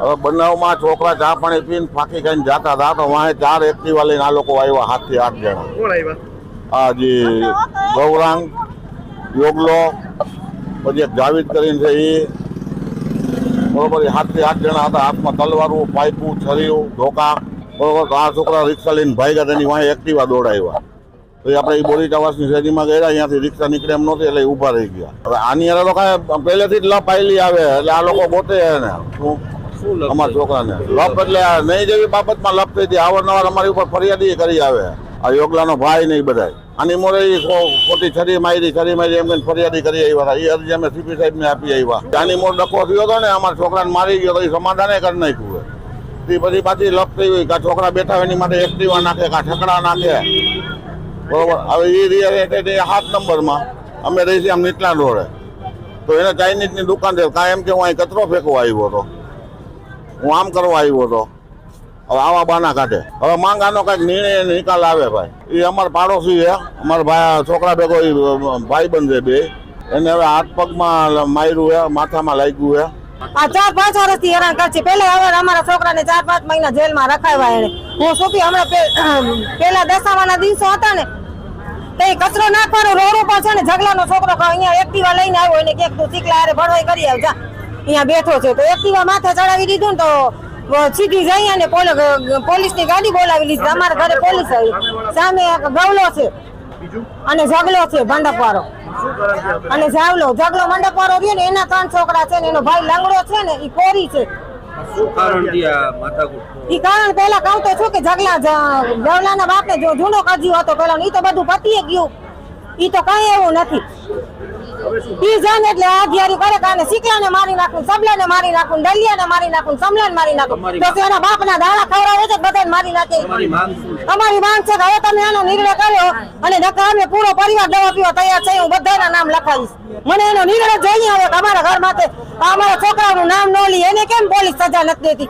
હવે બનાવમાં છોકરા ચા પાણી પીને ફાંકી ખાઈને જતા હતા તો વાંહે ચાર એક્ટિવા લઈને આ લોકો આવ્યા હાથથી આઠ જણા. કોણ આવ્યા? આ જે ગૌરાંગ યોગલો પછી એક જાવીદ કરીને છે એ બરોબર હાથ હાથથી આઠ જણા હતા હાથમાં તલવારું પાઇપું છરીયું ધોકા. બરોબર આ છોકરા રિક્ષા લઈને ભાગ્યા તેની વાંહે એક્ટિવા દોડાવ્યા. તો આપણે એ બોરી ટાવાસની શેરીમાં ગયા અહીંયાથી રિક્ષા નીકળે એમ નહોતી એટલે ઊભા રહી ગયા. હવે આની અંદર તો કાંઈ પહેલેથી જ લપ આવેલી આવે એટલે આ લોકો ગોતે ને શું? અમારા છોકરાને. લપ એટલે નહીં જેવી બાબતમાં લપ થઈ હતી અવારનવાર અમારી ઉપર ફરિયાદી કરી આવે. આ યોગલાનો ભાઈ નહીં બધાય. બધા આની મોરે ખોટી છરી મારી છરી મારી એમ કઈ ફરિયાદી કરી આવ્યા હતા. એ અરજી અમે સીપી સાહેબને આપી આવ્યા. આની મોર ડખો થયો હતો ને, અમારા છોકરાને મારી ગયો તો એ સમાધાને કરી નાખ્યું એ પછી પાછી લપ થઈ હોય કાં છોકરા બેઠા એની માટે એક્ટિવા નાખે કાં ઠકડા નાખે. બરોબર? હવે એ રિયલ સાત નંબરમાં. અમે રહી આમ નીચલા રોડે તો એને ચાઇનીઝની દુકાન છે. કાંઈ એમ કે હું અહીં કચરો ફેંકવા આવ્યો હતો. હું આમ કરવા આવ્યો હતો હવે આવા બાના કાઢે. હવે માંગાનો કાંઈક નિર્ણય નિકાલ આવે ભાઈ. એ અમારા પાડોશી છે. અમારા ભાઈ છોકરા ભેગો એ ભાઈ બંધ છે બે. એને હવે હાથ પગમાં માર્યું છે, માથામાં લાગ્યું છે. આ ચાર પાંચ વર્ષથી હેરાન કરશે. પેલા હવે અમારા છોકરાને ચાર પાંચ મહિના જેલમાં રખાવ્યા એને. હું સોપી હમણાં પેલા દશામાના દિવસો હતા ને તે કચરો નાખવાનો રોડ ઉપર છે ને ઝગલાનો છોકરો અહીંયા એક્ટિવા લઈને આવ્યો, એને કે તું ચીકલા હારે ભરવાઈ કરી આવ જા અહીંયા બેઠો છે. તો એક્ટિવા માથે ચડાવી દીધું ને તો સીધી જઈ અને પોલીસની ગાડી બોલાવી લીધી. અમારા ઘરે પોલીસ આવી. સામે એક ગવલો છે. અને ઝગલો છે મંડપવાળો. અને ઝાવલો. ઝગલો મંડપવાળો રહ્યો ને એના ત્રણ છોકરા છે ને એનો ભાઈ લંગડો છે ને એ કોરી છે. ઈ કારણ પેલા કહું તો છું કે ઝગલા ગવલાના બાપને જો જૂનો કજ્યો હતો પેલા ઈ તો બધું પતીએ ગયું. ઈ તો કઈ એવું નથી. ઈ એટલે આધિયારી કરે કાને શીકલાને મારી નાખું સબલાને મારી નાખું ડલિયાને મારી નાખું સમલાને મારી નાખું. તમારી તો એના બાપના દાણા ખવડાવે છે બધાને મારી નાખે. તમારી માંગ છે? અમારી માંગ છે કે હવે તમે આનો નિર્ણય કર્યો અને નકર અમે પૂરો પરિવાર દવા પીવા તૈયાર છે હું બધાના નામ લખાવીશ. મને એનો નિર્ણય જોઈએ હવે તમારા અમારા ઘર માટે અમારા છોકરાઓનું નામ ન લી એને કેમ પોલીસ સજા નથી દેતી?